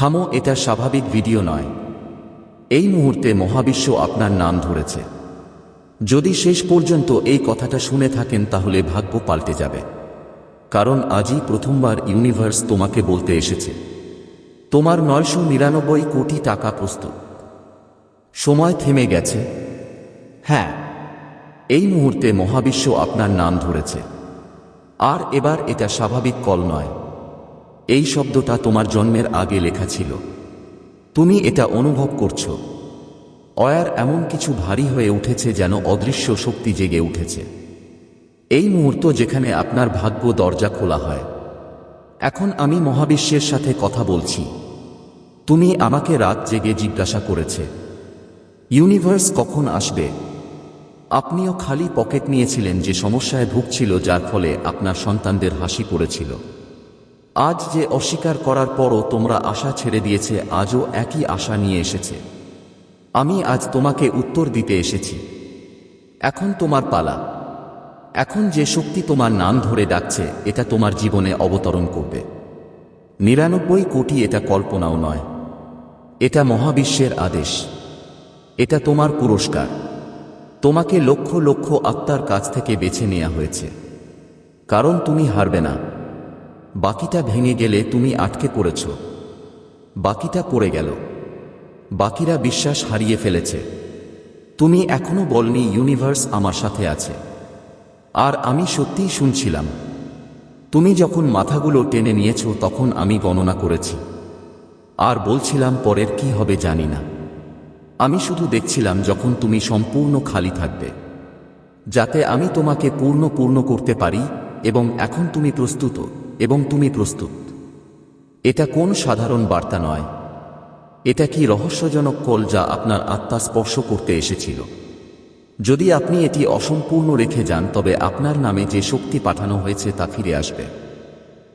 থামো, এটা স্বাভাবিক ভিডিও নয়। এই মুহূর্তে মহাবিশ্ব আপনার নাম ধরেছে। যদি শেষ পর্যন্ত এই কথাটা শুনে থাকেন, তাহলে ভাগ্য পাল্টে যাবে। কারণ আজই প্রথমবার ইউনিভার্স তোমাকে বলতে এসেছে। তোমার নয়শো নিরানব্বই কোটি টাকা প্রস্তুত। সময় থেমে গেছে। হ্যাঁ এই মুহূর্তে মহাবিশ্ব আপনার নাম ধরেছে। আর এবার এটা স্বাভাবিক কল নয়। এই শব্দটা তোমার জন্মের আগে লেখা ছিল। তুমি এটা অনুভব করছ। অয়ার এমন কিছু ভারী হয়ে উঠেছে যেন অদৃশ্য শক্তি জেগে উঠেছে। এই মুহূর্ত যেখানে আপনার ভাগ্য দরজা খোলা হয়। এখন আমি মহাবিশ্বের সাথে কথা বলছি। তুমি আমাকে রাত জেগে জিজ্ঞাসা করেছে। ইউনিভার্স কখন আসবে? আপনিও খালি পকেট নিয়েছিলেন যে সমস্যায় ভুগছিল যার ফলে আপনার সন্তানদের হাসি পড়েছিল। আজ যে অস্বীকার করার পরও তোমরা আশা ছেড়ে দিয়েছে, আজও একই আশা নিয়ে এসেছে। আমি আজ তোমাকে উত্তর দিতে এসেছি। এখন তোমার পালা। এখন যে শক্তি তোমার নাম ধরে ডাকছে, এটা তোমার জীবনে অবতরণ করবে। নিরানব্বই কোটি এটা কল্পনাও নয়। এটা মহাবিশ্বের আদেশ। এটা তোমার পুরস্কার। তোমাকে লক্ষ লক্ষ আত্মার কাছ থেকে বেছে নেওয়া হয়েছে। কারণ তুমি হারবে না। বাকিটা ভেঙে গেলে তুমি আটকে পড়েছ। বাকিটা পড়ে গেল। বাকিরা বিশ্বাস হারিয়ে ফেলেছে। তুমি এখনও বলনি, ইউনিভার্স আমার সাথে আছে। আর আমি সত্যিই শুনছিলাম। তুমি যখন মাথাগুলো টেনে নিয়েছ, তখন আমি গণনা করেছি। আর বলছিলাম, পরের কি হবে জানি না। আমি শুধু দেখছিলাম যখন তুমি সম্পূর্ণ খালি থাকবে। যাতে আমি তোমাকে পূর্ণ পূর্ণ করতে পারি এবং এখন তুমি প্রস্তুত। এবং তুমি প্রস্তুত। এটা কোন সাধারণ বার্তা নয়। এটা কি রহস্যজনক কল যা আপনার আত্মা স্পর্শ করতে এসেছিল। যদি আপনি এটি অসম্পূর্ণ রেখে যান, তবে আপনার নামে যে শক্তি পাঠানো হয়েছে তা ফিরে আসবে।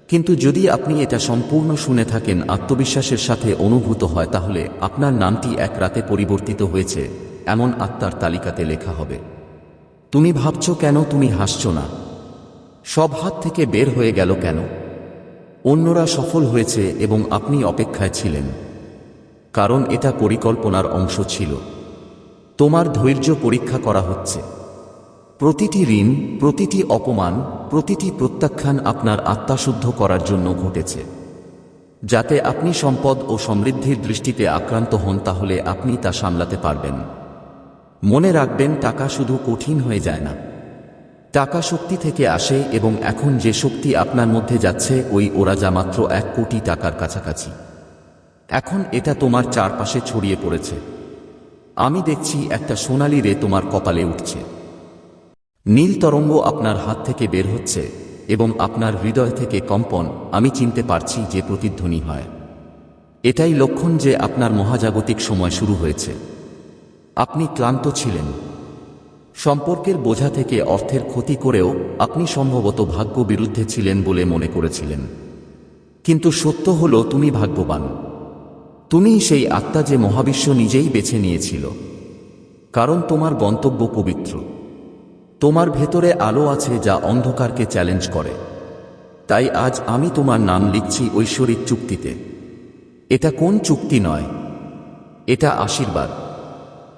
কিন্তু যদি আপনি এটা সম্পূর্ণ শুনে থাকেন, আত্মবিশ্বাসের সাথে অনুভূত হয়, তাহলে আপনার নামটি এক রাতে পরিবর্তিত হয়েছে, এমন আত্মার তালিকাতে লেখা হবে। তুমি ভাবছ কেন, তুমি হাসছ না। সব হাত থেকে বের হয়ে গেল কেন? অন্যরা সফল হয়েছে এবং আপনি অপেক্ষায় ছিলেন। কারণ এটা পরিকল্পনার অংশ ছিল। তোমার ধৈর্য পরীক্ষা করা হচ্ছে। প্রতিটি ঋণ, প্রতিটি অপমান, প্রতিটি প্রত্যাখ্যান আপনার আত্মাশুদ্ধ করার জন্য ঘটেছে। যাতে আপনি সম্পদ ও সমৃদ্ধির দৃষ্টিতে আক্রান্ত হন তাহলে আপনি তা সামলাতে পারবেন। মনে রাখবেন, টাকা শুধু কঠিন হয়ে যায় না। টাকা শক্তি থেকে আসে এবং এখন যে শক্তি আপনার মধ্যে যাচ্ছে, ওই ওরা যা মাত্র এক কোটি টাকার কাছাকাছি। এখন এটা তোমার চারপাশে ছড়িয়ে পড়েছে। আমি দেখছি একটা সোনালি রে তোমার কপালে উঠছে। নীল তরঙ্গ আপনার হাত থেকে বের হচ্ছে এবং আপনার হৃদয় থেকে কম্পন, আমি চিনতে পারছি যে প্রতিধ্বনি হয়। এটাই লক্ষণ যে আপনার মহাজাগতিক সময় শুরু হয়েছে। আপনি ক্লান্ত ছিলেন। সম্পর্কের বোঝা থেকে অর্থের ক্ষতি করেও আপনি সম্ভবত ভাগ্য বিরুদ্ধে ছিলেন বলে মনে করেছিলেন। কিন্তু সত্য হল তুমি ভাগ্যবান। তুমি সেই আত্মা যে মহাবিশ্ব নিজেই বেছে নিয়েছিল। কারণ তোমার গন্তব্য পবিত্র। তোমার ভেতরে আলো আছে যা অন্ধকারকে চ্যালেঞ্জ করে। তাই আজ আমি তোমার নাম লিখছি ঐশ্বরিক চুক্তিতে। এটা কোন চুক্তি নয়? এটা আশীর্বাদ।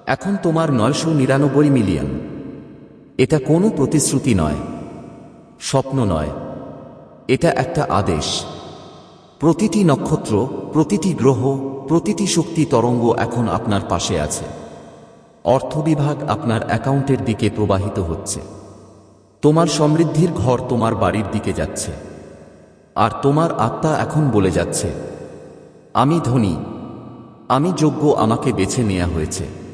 এখন তোমার নয়শো নিরানব্বই মিলিয়ন। এটা কোনো প্রতিশ্রুতি নয়, স্বপ্ন নয়। এটা একটা আদেশ। প্রতিটি নক্ষত্র, প্রতিটি গ্রহ, প্রতিটি শক্তি তরঙ্গ এখন আপনার পাশে আছে। অর্থ বিভাগ আপনার অ্যাকাউন্টের দিকে প্রবাহিত হচ্ছে। তোমার সমৃদ্ধির ঘর তোমার বাড়ির দিকে যাচ্ছে। আর তোমার আত্মা এখন বলে যাচ্ছে, আমি ধনী, আমি যোগ্য আমাকে বেছে নেওয়া হয়েছে।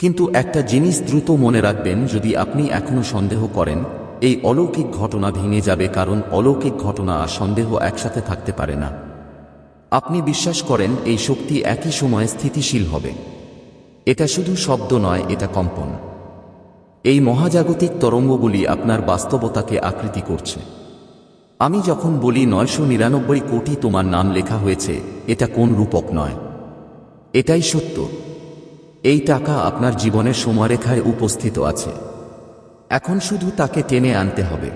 কিন্তু একটা জিনিস দ্রুত মনে রাখবেন, যদি আপনি এখনও সন্দেহ করেন, এই অলৌকিক ঘটনা ভেঙে যাবে কারণ অলৌকিক ঘটনা আর সন্দেহ একসাথে থাকতে পারে না। আপনি বিশ্বাস করেন, এই শক্তি একই সময়ে স্থিতিশীল হবে। এটা শুধু শব্দ নয়, এটা কম্পন। এই মহাজাগতিক তরঙ্গগুলি আপনার বাস্তবতাকে আকৃতি করছে। আমি যখন বলি নয়শো নিরানব্বই কোটি তোমার নাম লেখা হয়েছে, এটা কোন রূপক নয়? এটাই সত্য। এই টাকা আপনার জীবনের সময়রেখায় উপস্থিত আছে। এখন শুধু তাকে টেনে আনতে হবে।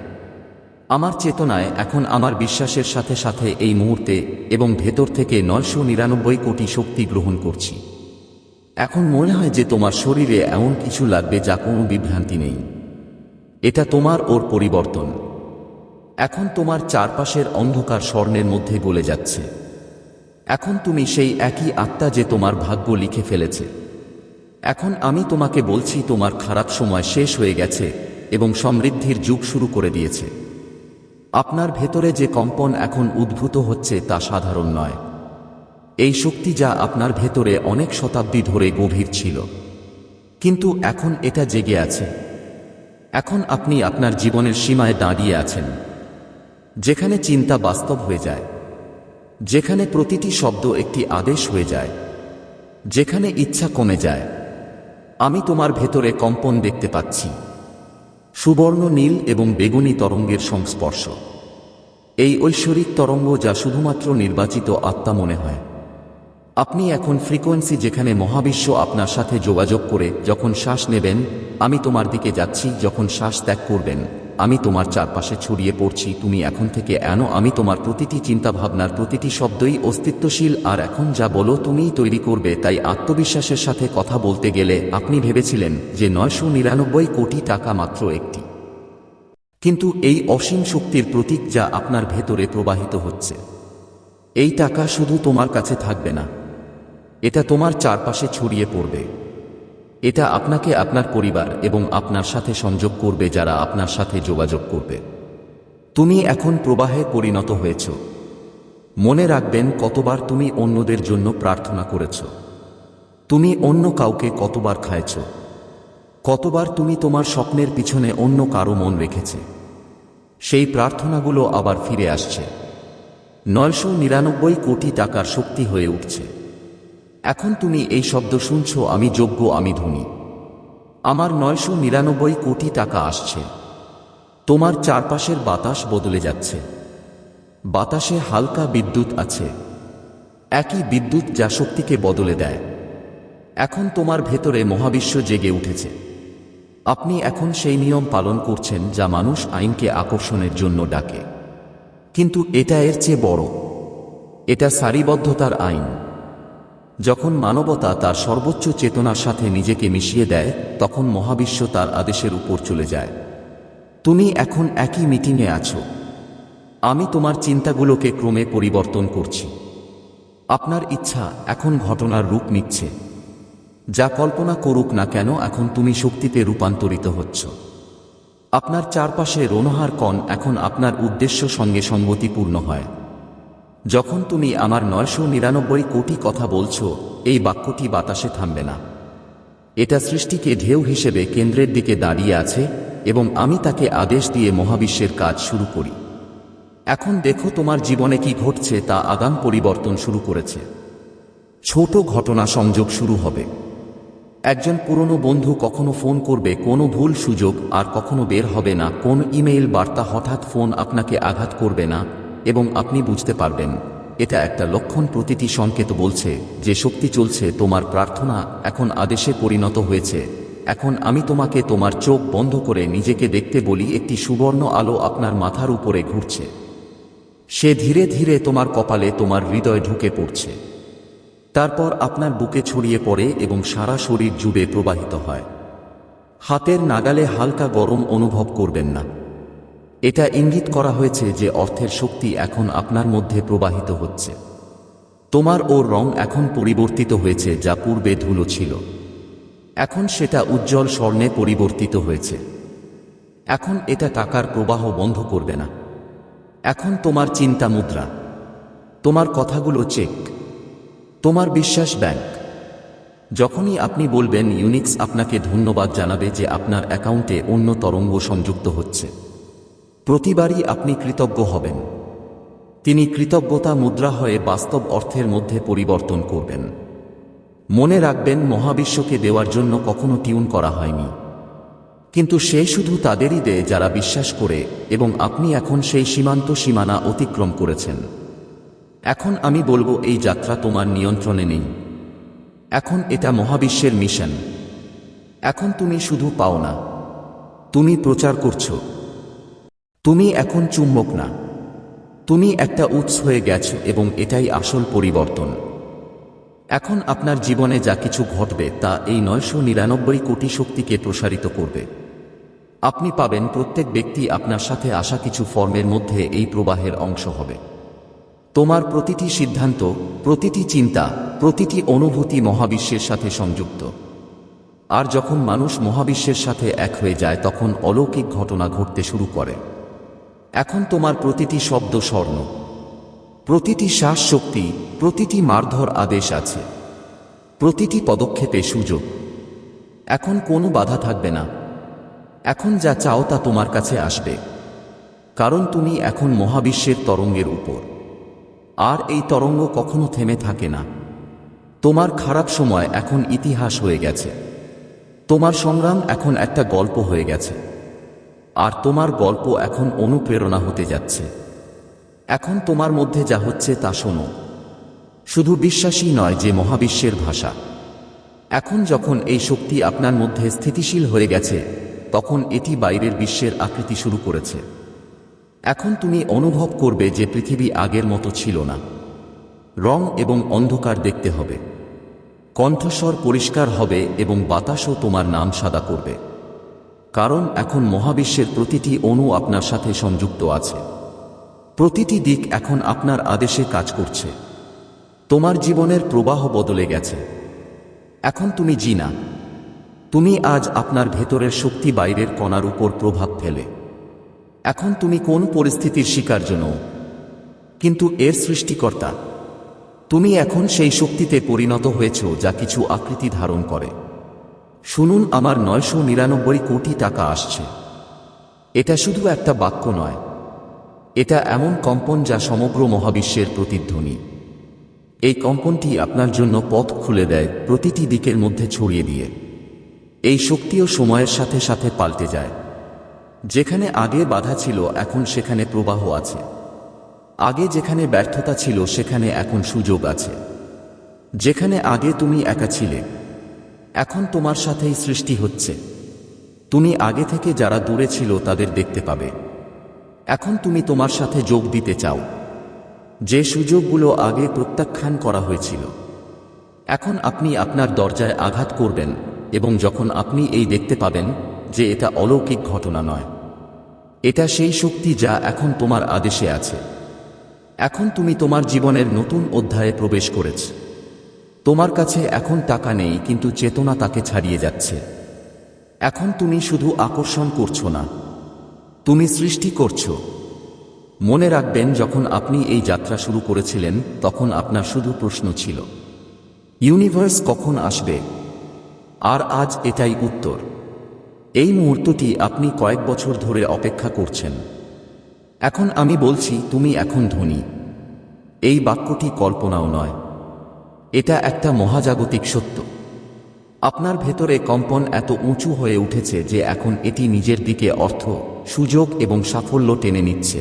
আমার চেতনায় এখন আমার বিশ্বাসের সাথে সাথে এই মুহূর্তে এবং ভেতর থেকে নয়শো নিরানব্বই কোটি শক্তি গ্রহণ করছি। এখন মনে হয় যে তোমার শরীরে এমন কিছু লাগবে যা কোনো বিভ্রান্তি নেই। এটা তোমার ওর পরিবর্তন। এখন তোমার চারপাশের অন্ধকার স্বর্ণের মধ্যে গলে যাচ্ছে। এখন তুমি সেই একই আত্মা যে তোমার ভাগ্য লিখে ফেলেছে। এখন আমি তোমাকে বলছি তোমার খারাপ সময় শেষ হয়ে গেছে এবং সমৃদ্ধির যুগ শুরু করে দিয়েছে। আপনার ভেতরে যে কম্পন এখন উদ্ভূত হচ্ছে তা সাধারণ নয়। এই শক্তি যা আপনার ভেতরে অনেক শতাব্দী ধরে গভীর ছিল। কিন্তু এখন এটা জেগে আছে। এখন আপনি আপনার জীবনের সীমায় দাঁড়িয়ে আছেন। যেখানে চিন্তা বাস্তব হয়ে যায়। যেখানে প্রতিটি শব্দ একটি আদেশ হয়ে যায়। যেখানে ইচ্ছা কমে যায়। আমি তোমার ভেতরে কম্পন দেখতে পাচ্ছি। সুবর্ণ নীল এবং বেগুনি তরঙ্গের সংস্পর্শ। এই ঐশ্বরিক তরঙ্গ যা শুধুমাত্র নির্বাচিত আত্মা মনে হয়। আপনি এখন ফ্রিকোয়েন্সি যেখানে মহাবিশ্ব আপনার সাথে যোগাযোগ করে যখন শ্বাস নেবেন, আমি তোমার দিকে যাচ্ছি যখন শ্বাস ত্যাগ করবেন। আমি তোমার চারপাশে ছড়িয়ে পড়ছি, তুমি এখন থেকে এন, আমি তোমার প্রতিটি চিন্তাভাবনার প্রতিটি শব্দই অস্তিত্বশীল, আর এখন যা বলো তুমিই তৈরি করবে, তাই আত্মবিশ্বাসের সাথে কথা বলতে গেলে আপনি ভেবেছিলেন যে নয়শো নিরানব্বই কোটি টাকা মাত্র একটি। কিন্তু এই অসীম শক্তির প্রতীক যা আপনার ভেতরে প্রবাহিত হচ্ছে, এই টাকা শুধু তোমার কাছে থাকবে না, এটা তোমার চারপাশে ছড়িয়ে পড়বে। এটা আপনাকে আপনার পরিবার এবং আপনার সাথে সংযোগ করবে যারা আপনার সাথে যোগাযোগ করবে। তুমি এখন প্রবাহে পরিণত হয়েছ। মনে রাখবেন, কতবার তুমি অন্যদের জন্য প্রার্থনা করেছ। তুমি অন্য কাউকে কতবার খায়ছ। কতবার তুমি তোমার স্বপ্নের পিছনে অন্য কারও মন রেখেছে। সেই প্রার্থনাগুলো আবার ফিরে আসছে। নয়শো নিরানব্বই কোটি টাকার শক্তি হয়ে উঠছে। এখন তুমি এই শব্দ শুনছ, আমি যোগ্য, আমি ধনী। আমার নয়শো নিরানব্বই কোটি টাকা আসছে। তোমার চারপাশের বাতাস বদলে যাচ্ছে। বাতাসে হালকা বিদ্যুৎ আছে। একই বিদ্যুৎ যা শক্তিকে বদলে দেয়। এখন তোমার ভেতরে মহাবিশ্ব জেগে উঠেছে। আপনি এখন সেই নিয়ম পালন করছেন যা মানুষ আইনকে আকর্ষণের জন্য ডাকে। কিন্তু এটা এর চেয়ে বড়। এটা সারিবদ্ধতার আইন। যখন মানবতা তার সর্বোচ্চ চেতনার সাথে নিজেকে মিশিয়ে দেয়, তখন মহাবিশ্ব তার আদেশের উপর চলে যায়। তুমি এখন একই মিটিংয়ে আছো। আমি তোমার চিন্তাগুলোকে ক্রমে পরিবর্তন করছি। আপনার ইচ্ছা এখন ঘটনার রূপ নিচ্ছে। যা কল্পনা করুক না কেন এখন তুমি শক্তিতে রূপান্তরিত হচ্ছ। আপনার চারপাশে রোনহার কণ এখন আপনার উদ্দেশ্য সঙ্গে সঙ্গতিপূর্ণ হয়। যখন তুমি আমার নয়শো নিরানব্বই কোটি কথা বলছো, এই বাক্যটি বাতাসে থামবে না। এটা সৃষ্টিকে ঢেউ হিসেবে কেন্দ্রের দিকে দাঁড়িয়ে আছে এবং আমি তাকে আদেশ দিয়ে মহাবিশ্বের কাজ শুরু করি। এখন দেখো তোমার জীবনে কি ঘটছে তা আগাম পরিবর্তন শুরু করেছে। ছোট ঘটনা সংযোগ শুরু হবে। একজন পুরনো বন্ধু কখনো ফোন করবে, কোনো ভুল সুযোগ আর কখনো বের হবে না, কোন ইমেইল বার্তা হঠাৎ ফোন আপনাকে আঘাত করবে না এবং আপনি বুঝতে পারবেন, এটা একটা লক্ষণ প্রতিটি সংকেত বলছে, যে শক্তি চলছে তোমার প্রার্থনা এখন আদেশে পরিণত হয়েছে। এখন আমি তোমাকে তোমার চোখ বন্ধ করে নিজেকে দেখতে বলি, একটি সুবর্ণ আলো আপনার মাথার উপরে ঘুরছে। সে ধীরে ধীরে তোমার কপালে তোমার হৃদয় ঢুকে পড়ছে। তারপর আপনার বুকে ছড়িয়ে পড়ে এবং সারা শরীর জুড়ে প্রবাহিত হয়। হাতের নাগালে হালকা গরম অনুভব করবেন না। এটা ইঙ্গিত করা হয়েছে যে অর্থের শক্তি এখন আপনার মধ্যে প্রবাহিত হচ্ছে। তোমার ওর রং এখন পরিবর্তিত হয়েছে যা পূর্বে ধুলো ছিল। এখন সেটা উজ্জ্বল স্বর্ণে পরিবর্তিত হয়েছে। এখন এটা টাকার প্রবাহ বন্ধ করবে না। এখন তোমার চিন্তা মুদ্রা। তোমার কথাগুলো চেক। তোমার বিশ্বাস ব্যাংক। যখনই আপনি বলবেন, ইউনিক্স আপনাকে ধন্যবাদ জানাবে যে আপনার অ্যাকাউন্টে অন্য তরঙ্গ সংযুক্ত হচ্ছে। প্রতিবারই আপনি কৃতজ্ঞ হবেন। তিনি কৃতজ্ঞতা মুদ্রা হয়ে বাস্তব অর্থের মধ্যে পরিবর্তন করবেন। মনে রাখবেন, মহাবিশ্বকে দেওয়ার জন্য কখনো টিউন করা হয়নি। কিন্তু সে শুধু তাদেরই দেয় যারা বিশ্বাস করে এবং আপনি এখন সেই সীমান্ত সীমানা অতিক্রম করেছেন। এখন আমি বলব, এই যাত্রা তোমার নিয়ন্ত্রণে নেই। এখন এটা মহাবিশ্বের মিশন। এখন তুমি শুধু পাও না। তুমি প্রচার করছ। তুমি এখন চুম্বক না। তুমি একটা উৎস হয়ে গেছ এবং এটাই আসল পরিবর্তন। এখন আপনার জীবনে যা কিছু ঘটবে তা এই নয়শো নিরানব্বই কোটি শক্তিকে প্রসারিত করবে। আপনি পাবেন প্রত্যেক ব্যক্তি আপনার সাথে আসা কিছু ফর্মের মধ্যে এই প্রবাহের অংশ হবে। তোমার প্রতিটি সিদ্ধান্ত, প্রতিটি চিন্তা, প্রতিটি অনুভূতি মহাবিশ্বের সাথে সংযুক্ত। আর যখন মানুষ মহাবিশ্বের সাথে এক হয়ে যায়, তখন অলৌকিক ঘটনা ঘটতে শুরু করে। এখন তোমার প্রতিটি শব্দ স্বর্ণ। প্রতিটি শ্বাস শক্তি প্রতিটি মারধর আদেশ আছে। প্রতিটি পদক্ষেপে সুযোগ। এখন কোনো বাধা থাকবে না। এখন যা চাও তা তোমার কাছে আসবে। কারণ তুমি এখন মহাবিশ্বের তরঙ্গের উপর। আর এই তরঙ্গ কখনো থেমে থাকে না। তোমার খারাপ সময় এখন ইতিহাস হয়ে গেছে। তোমার সংগ্রাম এখন একটা গল্প হয়ে গেছে। আর তোমার গল্প এখন অনুপ্রেরণা হতে যাচ্ছে। এখন তোমার মধ্যে যা হচ্ছে তা শোনো। শুধু বিশ্বাসই নয় যে মহাবিশ্বের ভাষা। এখন যখন এই শক্তি আপনার মধ্যে স্থিতিশীল হয়ে গেছে, তখন এটি বাইরের বিশ্বের আকৃতি শুরু করেছে। এখন তুমি অনুভব করবে যে পৃথিবী আগের মতো ছিল না। রং এবং অন্ধকার দেখতে হবে। কণ্ঠস্বর পরিষ্কার হবে এবং বাতাসও তোমার নাম সাদা করবে। কারণ এখন মহাবিশ্বের প্রতিটি অণু আপনার সাথে সংযুক্ত আছে। প্রতিটি দিক এখন আপনার আদেশে কাজ করছে। তোমার জীবনের প্রবাহ বদলে গেছে। এখন তুমি জিনা। তুমি আজ আপনার ভেতরের শক্তি বাইরের কণার উপর প্রভাব ফেলে। এখন তুমি কোন পরিস্থিতির শিকার জন্য কিন্তু এর সৃষ্টিকর্তা, তুমি এখন সেই শক্তিতে পরিণত হয়েছ যা কিছু আকৃতি ধারণ করে। শুনুন, আমার নয়শো নিরানব্বই কোটি টাকা আসছে। এটা শুধু একটা বাক্য নয়। এটা এমন কম্পন যা সমগ্র মহাবিশ্বের প্রতিধ্বনি। এই কম্পনটি আপনার জন্য পথ খুলে দেয়, প্রতিটি দিকের মধ্যে ছড়িয়ে দিয়ে। এই শক্তিও সময়ের সাথে সাথে পাল্টে যায়। যেখানে আগে বাধা ছিল, এখন সেখানে প্রবাহ আছে। আগে যেখানে ব্যর্থতা ছিল, সেখানে এখন সুযোগ আছে। যেখানে আগে তুমি একা ছিলে এখন তোমার সাথেই সৃষ্টি হচ্ছে। তুমি আগে থেকে যারা দূরে ছিল তাদের দেখতে পাবে। এখন তুমি তোমার সাথে যোগ দিতে চাও। যে সুযোগগুলো আগে প্রত্যাখ্যান করা হয়েছিল। এখন আপনি আপনার দরজায় আঘাত করবেন এবং যখন আপনি এই দেখতে পাবেন যে এটা অলৌকিক ঘটনা নয়। এটা সেই শক্তি যা এখন তোমার আদেশে আছে। এখন তুমি তোমার জীবনের নতুন অধ্যায়ে প্রবেশ করেছ। তোমার কাছে এখন টাকা নেই, কিন্তু চেতনা তাকে ছাড়িয়ে যাচ্ছে। এখন তুমি শুধু আকর্ষণ করছ না, তুমি সৃষ্টি করছ। মনে রাখবেন, যখন আপনি এই যাত্রা শুরু করেছিলেন, তখন আপনার শুধু প্রশ্ন ছিল, ইউনিভার্স কখন আসবে? আর আজ এটাই উত্তর। এই মুহূর্তটি আপনি কয়েক বছর ধরে অপেক্ষা করছেন। এখন আমি বলছি, তুমি এখন ধনী। এই বাক্যটি কল্পনাও নয়। এটা একটা মহাজাগতিক সত্য। আপনার ভেতরে কম্পন এত উঁচু হয়ে উঠেছে যে এখন এটি নিজের দিকে অর্থ, সুযোগ এবং সাফল্য টেনে নিচ্ছে।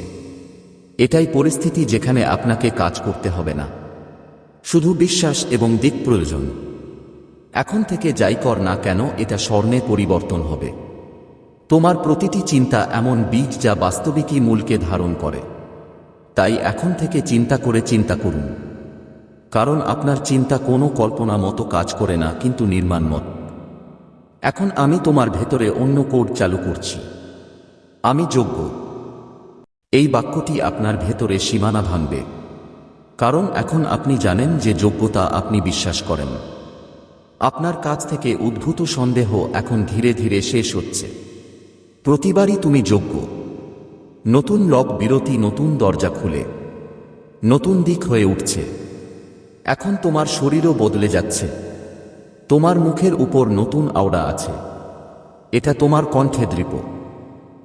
এটাই পরিস্থিতি যেখানে আপনাকে কাজ করতে হবে না। শুধু বিশ্বাস এবং দিক প্রয়োজন। এখন থেকে যাই কর না কেন, এটা স্বর্ণে পরিবর্তন হবে। তোমার প্রতিটি চিন্তা এমন বীজ যা বাস্তবিকই মূলকে ধারণ করে। তাই এখন থেকে চিন্তা করে চিন্তা করুন। কারণ আপনার চিন্তা কোনো কল্পনা মতো কাজ করে না, কিন্তু নির্মাণ মত। এখন আমি তোমার ভেতরে অন্য কোড চালু করছি। আমি যোগ্য। এই বাক্যটি আপনার ভেতরে সীমানা ভাঙবে। কারণ এখন আপনি জানেন যে যোগ্যতা আপনি বিশ্বাস করেন। আপনার কাছ থেকে উদ্ভূত সন্দেহ এখন ধীরে ধীরে শেষ হচ্ছে। প্রতিবারই তুমি যোগ্য। নতুন লক বিরতি নতুন দরজা খুলে। নতুন দিক হয়ে উঠছে। এখন তোমার শরীরও বদলে যাচ্ছে। তোমার মুখের উপর নতুন আওড়া আছে। এটা তোমার কণ্ঠে দৃপ।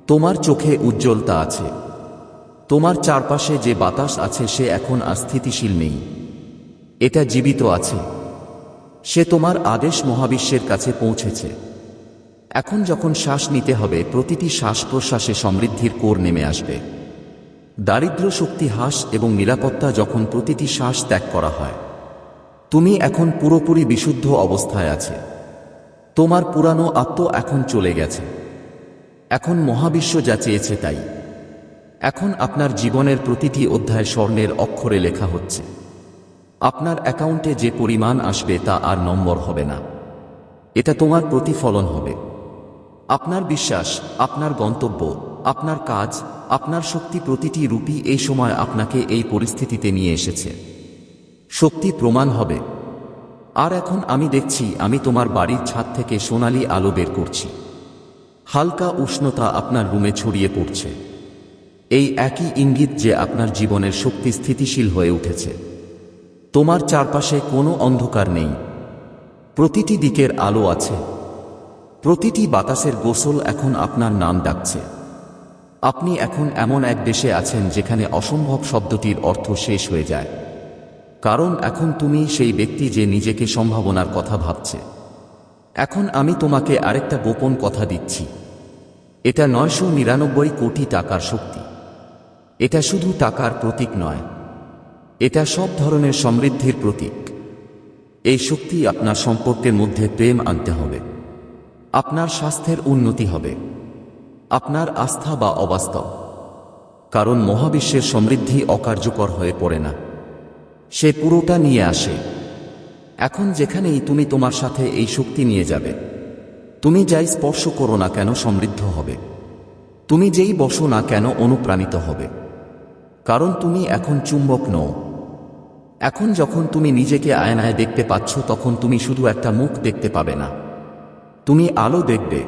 তোমার চোখে উজ্জ্বলতা আছে। তোমার চারপাশে যে বাতাস আছে সে এখন অস্থিতিশীল নেই। এটা জীবিত আছে। সে তোমার আদেশ মহাবিশ্বের কাছে পৌঁছেছে। এখন যখন শ্বাস নিতে হবে, প্রতিটি শ্বাস প্রশ্বাসে সমৃদ্ধির কোর নেমে আসবে। দারিদ্র শক্তি হ্রাস এবং নিরাপত্তা যখন প্রতিটি শ্বাস ত্যাগ করা হয়। তুমি এখন পুরোপুরি বিশুদ্ধ অবস্থায় আছে। তোমার পুরানো আত্ম এখন চলে গেছে। এখন মহাবিশ্ব যা চেয়েছে তাই। এখন আপনার জীবনের প্রতিটি অধ্যায় স্বর্ণের অক্ষরে লেখা হচ্ছে। আপনার অ্যাকাউন্টে যে পরিমাণ আসবে তা আর নম্বর হবে না। এটা তোমার প্রতিফলন হবে। আপনার বিশ্বাস, আপনার গন্তব্য, আপনার কাজ, আপনার শক্তি প্রতিটি রূপী এই সময় আপনাকে এই পরিস্থিতিতে নিয়ে এসেছে। শক্তি প্রমাণ হবে। আর এখন আমি দেখছি, আমি তোমার বাড়ির ছাদ থেকে সোনালি আলো বের করছি। হালকা উষ্ণতা আপনার রুমে ছড়িয়ে পড়ছে। এই একই ইঙ্গিত যে আপনার জীবনের শক্তি স্থিতিশীল হয়ে উঠেছে। তোমার চারপাশে কোনো অন্ধকার নেই। প্রতিটি দিকের আলো আছে। প্রতিটি বাতাসের গোসল এখন আপনার নাম ডাকছে। আপনি এখন এমন এক দেশে আছেন যেখানে অসম্ভব শব্দটির অর্থ শেষ হয়ে যায়। কারণ এখন তুমি সেই ব্যক্তি যে নিজেকে সম্ভাবনার কথা ভাবছে। এখন আমি তোমাকে আরেকটা গোপন কথা দিচ্ছি। এটা নয়শো নিরানব্বই কোটি টাকার শক্তি। এটা শুধু টাকার প্রতীক নয়। এটা সব ধরনের সমৃদ্ধির প্রতীক। এই শক্তি আপনার সম্পর্কের মধ্যে প্রেম আনতে হবে। আপনার স্বাস্থ্যের উন্নতি হবে। আপনার আস্থা বা অবাস্তব। কারণ মহাবিশ্বের সমৃদ্ধি অকার্যকর হয়ে পড়ে না। সে পুরোটা নিয়ে আসে। এখন যেখানেই তুমি তোমার সাথে এই শক্তি নিয়ে যাবে, তুমি যাই স্পর্শ করো না কেন সমৃদ্ধ হবে। তুমি যেই বসো না কেন অনুপ্রাণিত হবে। কারণ তুমি এখন চুম্বক নও। এখন যখন তুমি নিজেকে আয়নায় দেখতে পাচ্ছ, তখন তুমি শুধু একটা মুখ দেখতে পাবে না। তুমি আলো দেখবে।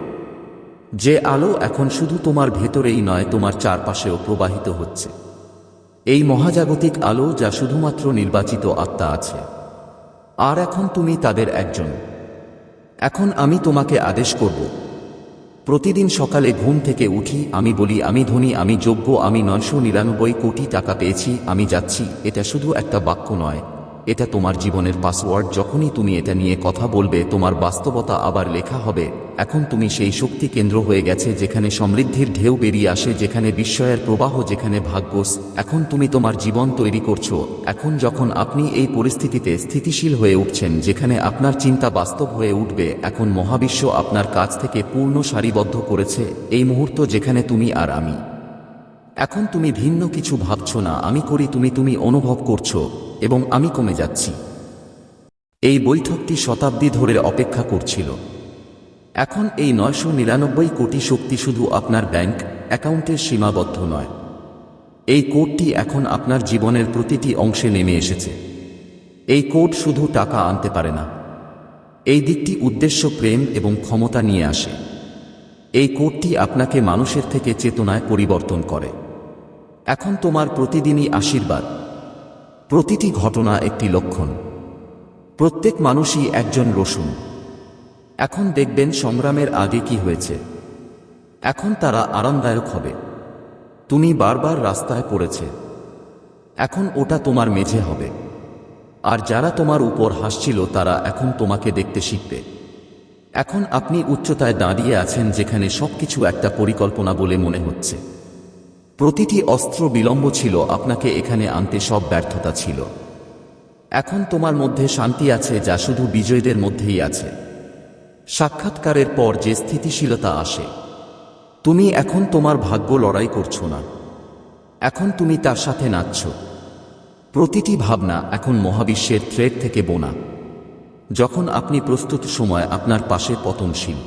যে আলো এখন শুধু তোমার ভেতরেই নয়, তোমার চারপাশেও প্রবাহিত হচ্ছে। এই মহাজাগতিক আলো যা শুধুমাত্র নির্বাচিত আত্মা আছে। আর এখন তুমি তাদের একজন। এখন আমি তোমাকে আদেশ করব। প্রতিদিন সকালে ঘুম থেকে উঠি, আমি বলি, আমি ধনী, আমি যোগ্য, আমি নয়শো নিরানব্বই কোটি টাকা পেয়েছি, আমি যাচ্ছি। এটা শুধু একটা বাক্য নয়। এটা তোমার জীবনের পাসওয়ার্ড যখনই তুমি এটা নিয়ে কথা বলবে, তোমার বাস্তবতা আবার লেখা হবে। এখন তুমি সেই শক্তি কেন্দ্র হয়ে গেছে যেখানে সমৃদ্ধির ঢেউ বেরিয়ে আসে, যেখানে বিস্ময়ের প্রবাহ, যেখানে ভাগ্যস। এখন তুমি তোমার জীবন তৈরি করছ। এখন যখন আপনি এই পরিস্থিতিতে স্থিতিশীল হয়ে উঠছেন, যেখানে আপনার চিন্তা বাস্তব হয়ে উঠবে, এখন মহাবিশ্ব আপনার কাছ থেকে পূর্ণ সারিবদ্ধ করেছে, এই মুহূর্ত যেখানে তুমি আর আমি। এখন তুমি ভিন্ন কিছু ভাবছ না, আমি করি তুমি তুমি অনুভব করছ। এবং আমি কমে যাচ্ছি। এই বৈঠকটি শতাব্দী ধরে অপেক্ষা করছিল। এখন এই নয়শো নিরানব্বই কোটি শক্তি শুধু আপনার ব্যাংক অ্যাকাউন্টের সীমাবদ্ধ নয়। এই কোডটি এখন আপনার জীবনের প্রতিটি অংশে নেমে এসেছে। এই কোড শুধু টাকা আনতে পারে না। এই দিকটি উদ্দেশ্য প্রেম এবং ক্ষমতা নিয়ে আসে। এই কোডটি আপনাকে মানুষের থেকে চেতনায় পরিবর্তন করে। এখন তোমার প্রতিদিনই আশীর্বাদ। প্রতিটি ঘটনা একটি লক্ষণ। প্রত্যেক মানুষই একজন রসুন। এখন দেখবেন সংগ্রামের আগে কি হয়েছে। এখন তারা আরামদায়ক হবে। তুমি বারবার রাস্তায় পড়েছে। এখন ওটা তোমার মেঝে হবে। আর যারা তোমার উপর হাসছিল তারা এখন তোমাকে দেখতে শিখবে। এখন আপনি উচ্চতায় দাঁড়িয়ে আছেন যেখানে সবকিছু একটা পরিকল্পনা বলে মনে হচ্ছে। প্রতিটি অস্ত্র বিলম্ব ছিল, আপনাকে এখানে আনতে সব ব্যর্থতা ছিল। এখন তোমার মধ্যে শান্তি আছে যা শুধু বিজয়ীদের মধ্যেই আছে। সাক্ষাৎকারের পর যে স্থিতিশীলতা আসে, তুমি এখন তোমার ভাগ্য লড়াই করছ না। এখন তুমি তার সাথে নাচছ। প্রতিটি ভাবনা এখন মহাবিশ্বের থ্রেড থেকে বোনা। যখন আপনি প্রস্তুত সময় আপনার পাশে পতনশীল।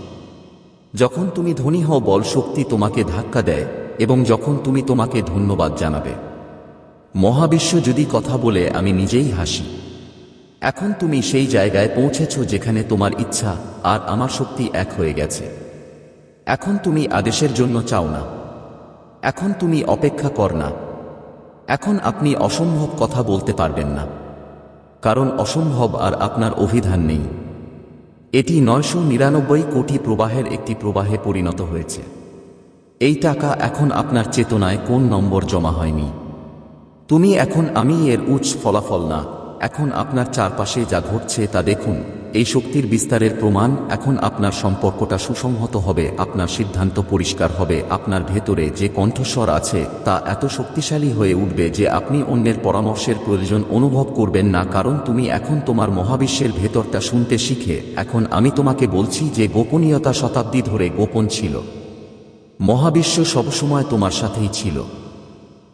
যখন তুমি ধনী হও, বল শক্তি তোমাকে ধাক্কা দেয়। এবং যখন তুমি তোমাকে ধন্যবাদ জানাবে। মহাবিশ্ব যদি কথা বলে, আমি নিজেই হাসি। এখন তুমি সেই জায়গায় পৌঁছেছ যেখানে তোমার ইচ্ছা আর আমার শক্তি এক হয়ে গেছে। এখন তুমি আদেশের জন্য চাও না। এখন তুমি অপেক্ষা কর না। এখন আপনি অসম্ভব কথা বলতে পারবেন না। কারণ অসম্ভব আর আপনার অভিধান নেই। এটি নয়শো নিরানব্বই কোটি প্রবাহের একটি প্রবাহে পরিণত হয়েছে। এই টাকা এখন আপনার চেতনায় কোন নম্বর জমা হয়নি? তুমি এখন আমি এর উচ্চ ফলাফল না, এখন আপনার চারপাশে যা ঘটছে তা দেখুন। এই শক্তির বিস্তারের প্রমাণ এখন আপনার সম্পর্কটা সুসংহত হবে, আপনার সিদ্ধান্ত পরিষ্কার হবে, আপনার ভেতরে যে কণ্ঠস্বর আছে তা এত শক্তিশালী হয়ে উঠবে যে আপনি অন্যের পরামর্শের প্রয়োজন অনুভব করবেন না, কারণ তুমি এখন তোমার মহাবিশ্বের ভেতরটা শুনতে শিখে, এখন আমি তোমাকে বলছি যে গোপনীয়তা শতাব্দী ধরে গোপন ছিল। মহাবিশ্ব সবসময় তোমার সাথেই ছিল।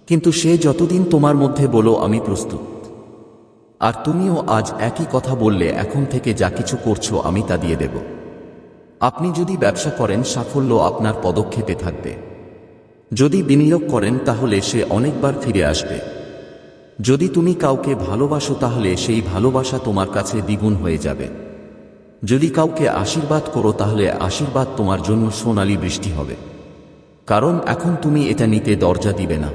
কিন্তু সে যতদিন তোমার মধ্যে বলো, আমি প্রস্তুত। আর তুমিও আজ একই কথা বললে, এখন থেকে যা কিছু করছ, আমি তা দিয়ে দেব। আপনি যদি ব্যবসা করেন, সাফল্য আপনার পদক্ষেপে থাকবে। যদি বিনিয়োগ করেন, তাহলে সে অনেকবার ফিরে আসবে। যদি তুমি কাউকে ভালোবাসো, তাহলে সেই ভালোবাসা তোমার কাছে দ্বিগুণ হয়ে যাবে। যদি কাউকে আশীর্বাদ করো, তাহলে আশীর্বাদ তোমার জন্য সোনালি বৃষ্টি হবে। কারণ এখন তুমি এটা নিতে দরজা দিবে না।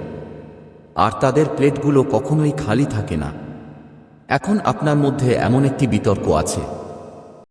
আর তাদের প্লেটগুলো কখনোই খালি থাকে না। এখন আপনার মধ্যে এমন একটি বিতর্ক আছে।